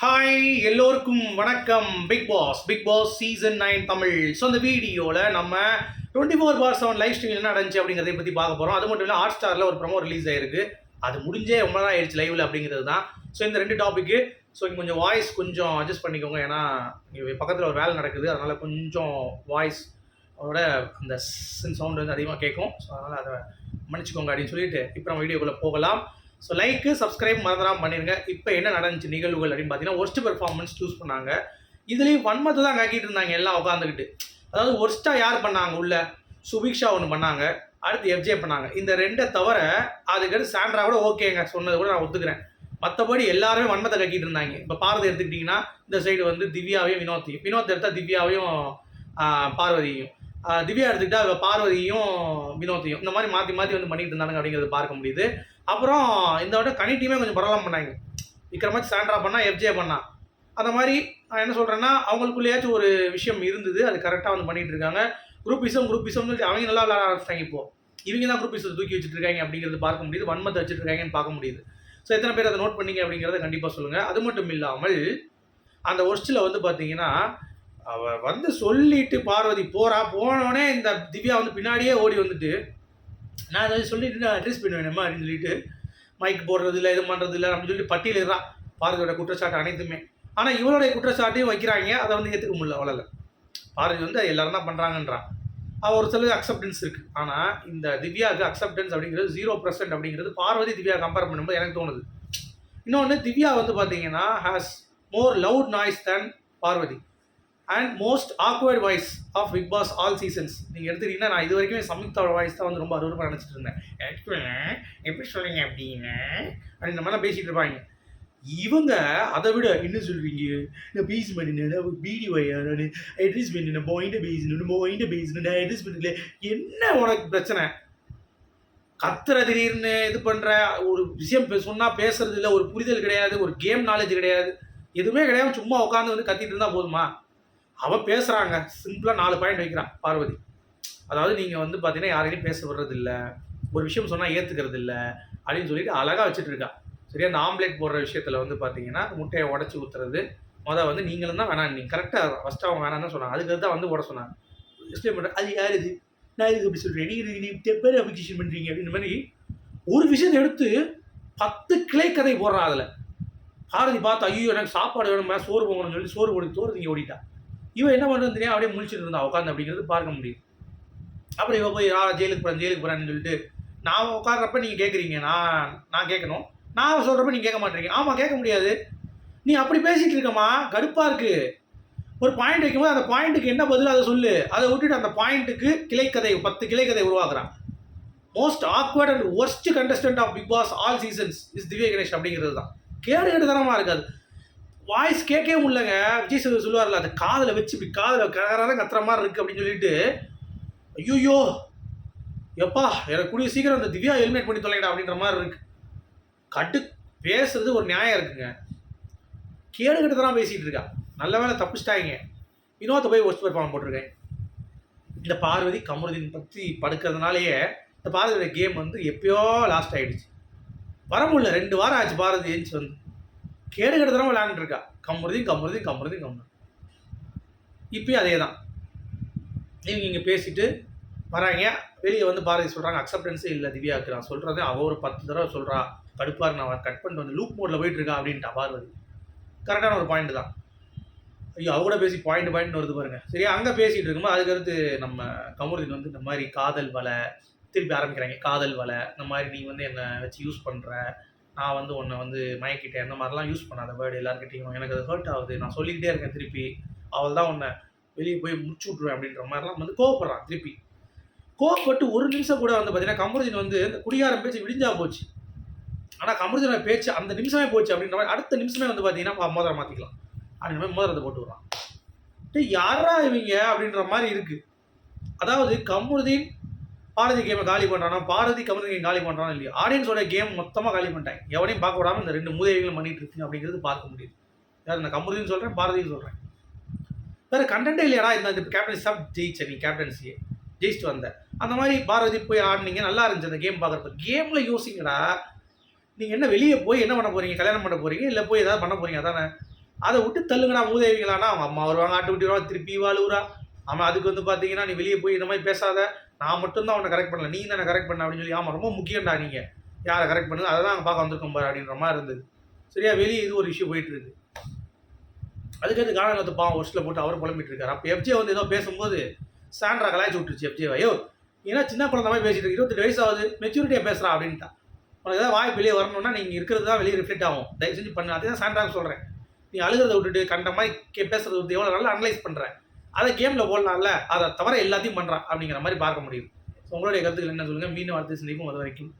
Hi எல்லோருக்கும் வணக்கம். Bigg Boss Bigg Boss season nine Tamil. So அந்த வீடியோவில் நம்ம twenty four bar seven live stream என்ன நடந்துச்சு அப்படிங்கிறத பற்றி பார்க்க போகிறோம் அது மட்டும் இல்லை ஹாட் ஸ்டாரில் ஒரு ப்ரமோ ரிலீஸ் ஆயிருக்கு. அது முடிஞ்சே ரொம்ப நாள் ஆயிடுச்சு லைவில் அப்படிங்கிறது தான். ஸோ இந்த ரெண்டு டாப்பிக்கு ஸோ இங்கே கொஞ்சம் வாய்ஸ் கொஞ்சம் அட்ஜஸ்ட் பண்ணிக்கோங்க. ஏன்னா பக்கத்தில் ஒரு வேலை நடக்குது. அதனால் கொஞ்சம் வாய்ஸ் அதோட அந்த சவுண்ட் வந்து அதிகமாக கேட்கும். ஸோ அதனால் அதை மன்னிச்சுக்கோங்க அப்படின்னு சொல்லிட்டு இப்போ நம்ம வீடியோக்குள்ளே போகலாம். ஸோ லைக்கு சப்ஸ்கிரைப் மறந்துடாமல் பண்ணிருங்க. இப்போ என்ன நடந்துச்சு நிகழ்வுகள் அப்படின்னு பார்த்தீங்கன்னா ஒர்ஸ்ட் பெர்ஃபார்மன்ஸ் சூஸ் பண்ணாங்க. இதுலேயும் வன்மத்தை தான் காக்கிட்டு இருந்தாங்க எல்லாம் உட்காந்துக்கிட்டு அதாவது ஒர்ஸ்ட்டாக யார் பண்ணாங்க உள்ள? சுபிக்ஷா ஒன்று பண்ணாங்க. அடுத்து எஃப்ஜே பண்ணாங்க. இந்த ரெண்டை தவிர அதுக்கடுத்து சாண்ட்ரா கூட ஓகேங்க. சொன்னது கூட நான் ஒத்துக்கிறேன். மற்றபடி எல்லாருமே வன்மத்தை கட்டிட்டு இருந்தாங்க. இப்போ பார்வதி எடுத்துக்கிட்டிங்கன்னா இந்த சைடு வந்து திவ்யாவையும் வினோத்தையும். வினோத் எடுத்தால் திவ்யாவையும் பார்வதியும் பார்வதியையும். திவ்யா எடுத்துக்கிட்டா இவ பார்வதியும் வினோத்தையும். இந்த மாதிரி மாற்றி மாற்றி வந்து பண்ணிக்கிட்டு இருந்தாங்க அப்படிங்கிறது பார்க்க முடியுது. அப்புறம் இந்த வட்டம் கனி டீமே கொஞ்சம் பரவாயில்ல பண்ணாங்க. விக்ரமாச்சு சாண்ட்ரா பண்ணா எஃப்ஜே பண்ணா. அந்த மாதிரி நான் என்ன சொல்கிறேன்னா அவங்களுக்குள்ளேயாச்சும் ஒரு விஷயம் இருந்தது. அது கரெக்டாக வந்து பண்ணிகிட்டு இருக்காங்க. குரூப்பிசம் குரூப்பிசம் சொல்லி அவங்க நல்லா விளாட ஆரம்பிச்சிட்டாங்க இப்போ. இவங்க தான் குரூப்பிசத்தை தூக்கி வச்சுட்டு இருக்காங்க அப்படிங்கிறது பார்க்க முடியுது. வன்மத்தை வச்சுட்டு இருக்காங்கன்னு பார்க்க முடியுது. ஸோ எத்தனை பேர் அதை நோட் பண்ணீங்க அப்படிங்கிறத கண்டிப்பாக சொல்லுங்கள் அது மட்டும் இல்லாமல் அந்த ஒர்ஸ்டில் வந்து பார்த்தீங்கன்னா அவ வந்து சொல்லிட்டு பார்வதி போறா. போனோடனே இந்த திவ்யா வந்து பின்னாடியே ஓடி வந்துட்டு நான் அதை சொல்லிட்டு நான் அட்ரஸ் பண்ணுவேனேம்மா அப்படின்னு சொல்லிட்டு மைக் போடுறது இல்லை இது பண்ணுறது இல்லை அப்படின்னு சொல்லி பட்டியலிடுறான் பாரதியோட குற்றச்சாட்டு அனைத்துமே. ஆனால் இவளுடைய குற்றச்சாட்டையும் வைக்கிறாங்க. அதை வந்து ஏற்றுக்க முடியல அவளால். பாரதி வந்து அது எல்லாரும் தான் பண்ணுறாங்கன்றான் அவள் ஒரு சிலது அக்செப்டன்ஸ் இருக்குது ஆனால் இந்த திவ்யாவுக்கு அக்செப்டன்ஸ் அப்படிங்கிறது ஜீரோ பர்சன்ட் அப்படிங்கிறது பார்வதி திவ்யா கம்பேர் பண்ணும்போது எனக்கு தோணுது. இன்னொன்று திவ்யா வந்து பார்த்தீங்கன்னா has more loud noise than Parvathi. And most awkward voice of Bigg Boss all seasons நீங்கள் எடுத்துக்கிட்டீங்கன்னா நான் இது வரைக்குமே சம்யுக்தாவோட வாய்ஸ் தான் வந்து ரொம்ப அருவருப்பாக நினச்சிட்டு இருந்தேன். ஆக்சுவலாக எப்படி சொல்லுங்க அப்படின்னு? அப்படின்ற மாதிரிலாம் பேசிகிட்டு இருப்பாங்க. இவங்க அதை விட என்ன சொல்றீங்க நான் பீஸ் பண்ணினேன் பீடி வையா அட்ரஸ் பண்ணேன் பாயிண்ட பேசணும் பாயிண்ட பேசணும் நான் அட்ரஸ் பண்ணல. என்ன உனக்கு பிரச்சனை? கத்துற திடீர்னு இது பண்ணுற ஒரு விஷயம் பே- பேசுறது இல்லை ஒரு புரிதல் கிடையாது ஒரு கேம் நாலேஜ் கிடையாது. எதுவுமே கிடையாது சும்மா உட்காந்து வந்து கத்திட்டு இருந்தால் போதுமா? அவ பேசுறாங்க. சிம்பிளா நாலு பாயிண்ட் வைக்கிறான் பார்வதி. அதாவது நீங்க வந்து பாத்தீங்கன்னா யாரையும் பேச விடுறது இல்ல ஒரு விஷயம் சொன்னா ஏத்துக்கிறது இல்ல அப்படின்னு சொல்லிட்டு அழகா வச்சுட்டு இருக்கா. சரியா? அந்த ஆம்லேட் போடுற விஷயத்துல வந்து பாத்தீங்கன்னா முட்டையை உடச்சி ஊத்துறது. மொதல் வந்து நீங்களும் தான் வேணாம். நீங்க கரெக்டா ஃபர்ஸ்ட் அவங்க வேணாம்னு சொன்னாங்க. அதுக்கு தான் வந்து போட சொன்னாங்க. எக்ஸ்பிளைன் பண்றேன் அது யார் இது? நான் இதுக்கு அப்படி சொல்றேன்? நீங்க நீ பேர் அப்ளிகேஷன் பண்றீங்க? அப்படின்ற மாதிரி ஒரு விஷயத்தை எடுத்து பத்து கிளை கதை போடுறான் அதுல. பாரதி பார்த்து ஐயோ எனக்கு சாப்பாடு வேணுமா சோறு போகணும்னு சொல்லி சோறு போடு சோறு நீங்க ஓடிட்டா. இவன் என்ன பண்ணுறது தெரியும் அப்படியே முழிச்சிட்டு இருந்தா உட்காந்து அப்படிங்கிறது பார்க்க முடியுது. அப்புறம் இவன் போய் ஆ ஜெயிலுக்கு போகிறேன் ஜெயிலுக்கு போகிறேன்னு சொல்லிட்டு நான் உட்கார்றப்ப நீங்கள் கேட்குறீங்க நான் நான் கேட்கணும் நான் சொல்கிறப்ப நீங்கள் கேட்க மாட்டீங்க. ஆமாம் கேட்க முடியாது. நீ அப்படி பேசிகிட்டு இருக்கம்மா. கடுப்பாக இருக்குது ஒரு பாயிண்ட் வைக்கும்போது அந்த பாயிண்ட்டுக்கு என்ன பதில் அதை சொல்லு. அதை விட்டுட்டு அந்த பாயிண்ட்டுக்கு கிளைக்கதை பத்து கிளைக்கதை உருவாக்குறான். Most awkward and worst contestant of Bigg Boss all seasons is Divya Ganesh அப்படிங்கிறது தான். கேடு கேடுதனமாக இருக்காது. வாய்ஸ் கேட்கவே முடியலங்க. விஜய் சேது சொல்லுவார்ல அந்த காதில் வச்சு இப்படி காதில் கரகராக கத்துற மாதிரி இருக்குது அப்படின்னு சொல்லிட்டு. ஐயோ எப்பா எனக்கு கூடிய சீக்கிரம் அந்த திவ்யா எலிமினேட் பண்ணி தொலைடா அப்படின்ற மாதிரி இருக்கு. கட்டு பேசுறது ஒரு நியாயம் இருக்குங்க. கேடு கட்டு தான் பேசிகிட்டு இருக்கா. நல்ல வேலை தப்பிச்சிட்டாங்க வினோத்தை போய் ஒஸ்ட் பர்ஃபார்ம் போட்டிருக்கேன். இந்த பார்வதி கமருதீன் பற்றி படுக்கிறதுனாலயே இந்த பார்வதியோட கேம் வந்து எப்பயோ லாஸ்ட் ஆகிடுச்சு வர முடியல. ரெண்டு வாரம் ஆச்சு பாரதி ஏஞ்சி வந்து. கேடு கெடுத்தனமா விளையாண்டுட்டு இருக்கா? கம்முறதையும் கம்முறதையும் கம்முறதையும் கம்முறது இப்பயும் அதே தான் இவங்க இங்கே பேசிட்டு வராங்க. வெளியே வந்து பாரதி சொல்கிறாங்க அக்செப்டன்ஸே இல்லை திவ்யாவுக்கு நான் சொல்கிறதே அவள் ஒரு பத்து தடவை சொல்கிறா கடுப்பாரு நான் கட் பண்ணிட்டு வந்து லூப் மோடில் போயிட்டு இருக்கா? அப்படின்ட்டா பார்வதி. கரெக்டான ஒரு பாயிண்ட் தான். ஐயோ அவ கூட பேசி பாயிண்ட் பாயிண்ட் வருது பாருங்க. சரியா அங்கே பேசிகிட்டு இருக்கும்போது அதுக்கடுத்து நம்ம கமருதீன் வந்து இந்த மாதிரி காதல் வலை திருப்பி ஆரம்பிக்கிறாங்க. காதல் வலை இந்த மாதிரி நீ வந்து என்னை வச்சு யூஸ் பண்ணுற நான் வந்து உன்னை வந்து மயக்கிட்டேன். அந்த மாதிரிலாம் யூஸ் பண்ணாத வேர்டு எல்லாருக்கிட்டையும் எனக்கு அது ஹர்ட் ஆகுது. நான் சொல்லிக்கிட்டே இருக்கேன் திருப்பி. அவள் தான் உன்னை வெளியே போய் முடிச்சு விட்ருவேன் அப்படின்ற மாதிரிலாம் வந்து கோவப்படுறான் திருப்பி. கோவப்பட்டு ஒரு நிமிஷம் கூட வந்து பார்த்தீங்கன்னா கமருதீன் வந்து இந்த குடியாரம் பேச்சு விடிஞ்சா போச்சு. ஆனால் கமருதீனோட பேச்சு அந்த நிமிஷமே போச்சு அப்படின்ற மாதிரி அடுத்த நிமிஷமே வந்து பார்த்தீங்கன்னா மோதிரம் மாற்றிக்கலாம் அப்படின்ற மாதிரி மோதிரத்தை போட்டு விட்றான். யாரா இவங்க அப்படின்ற மாதிரி இருக்குது அதாவது கமருதீன் பாரதி கேமை காலி பண்ணுறானா பாரதி கமருதீன் கேம் காலி பண்ணுறான் இல்லையா? ஆடியன்ஸோட கேம் மொத்தமாக காலி பண்ணிட்டாங்க. எவனையும் பார்க்க விடாமல் இந்த ரெண்டு மூதேவிகளும் பண்ணிட்டு இருக்குங்க அப்படிங்கிறது பார்க்க முடியுது. யார்? இந்த கமருதீன் சொல்கிறேன் பாரதியும் சொல்கிறேன் வேற கண்டென்ட்டே இல்லையாடா? இந்த கேப்டன்சி தான் ஜெயிச்ச நீ கேப்டன்சியை ஜெயிச்சுட்டு வந்த. அந்த மாதிரி பாரதி போய் ஆடினீங்க நல்லா இருந்துச்சு அந்த கேம் பார்க்குறப்ப. கேமில் யோசிங்கடா. நீங்கள் என்ன வெளியே போய் என்ன பண்ண போகிறீங்க கல்யாணம் பண்ண போகிறீங்க இல்லை போய் ஏதாவது பண்ண போறீங்க? அதானே. அதை விட்டு தள்ளுங்கடா மூதேவிகளானா. அவங்க அம்மா வருவாங்க ஆட்டு விட்டு வருவாங்க திருப்பி வாழுவுறா அவன் அதுக்கு வந்து பார்த்தீங்கன்னா நீ வெளியே போய் இந்த மாதிரி பேசாத. நான் மட்டும்தான் அவனை கரெக்ட் பண்ணல. நீ தானே கரெக்ட் பண்ண அப்படின்னு சொல்லி ஆமாம் ரொம்ப முக்கியம்டா நீங்கள் யாரை கரெக்ட் பண்ணுங்க அதை தான் அங்கே பார்க்க வந்திருக்கோம் பாரு அப்படின்ற மாதிரி இருந்தது. சரியா வெளியே இது ஒரு இஷ்யூ போயிட்டு இருக்கு. அதுக்கடுத்து காணாங்கத்து பாவம் ஒரு போட்டு அவர் புலம்பிட்டு இருக்காரு. அப்போ எஃப்ஜே வந்து ஏதோ பேசும்போது சாண்ட்ரா கலாய்ச்சி விட்டுருச்சு எஃப்ஜே ஐயோ ஏன்னா சின்ன குழந்தை மாதிரி பேசிட்டு இருக்கு. இருபத்தெட்டு வயசு ஆகுது மெச்சூரிட்டியாக பேசுகிறா அப்படின்ட்டா. உனக்கு ஏதாவது வாய்ப்பு வெளியே வரணும்னா நீங்கள் இருக்கிறது தான் வெளியே ரிஃப்ளெக்ட் ஆகும். தயவு செஞ்சு பண்ணு. அதே தான் சாண்ட்ராக்கு சொல்கிறேன் நீ அழுகிறத விட்டுட்டு கண்ட மாதிரி கே விட்டு எவ்வளோ நல்லா அனலைஸ் பண்ணுறேன் அதை கேமில் போடலாம்ல அதை தவிர எல்லாத்தையும் பண்ணுறான் அப்படிங்கிற மாதிரி பார்க்க முடியுது. ஸோ உங்களுடைய கருத்துக்கள் என்ன சொல்லுங்கள் மீன் வார்த்தை சந்திப்போம் அது வரைக்கும்.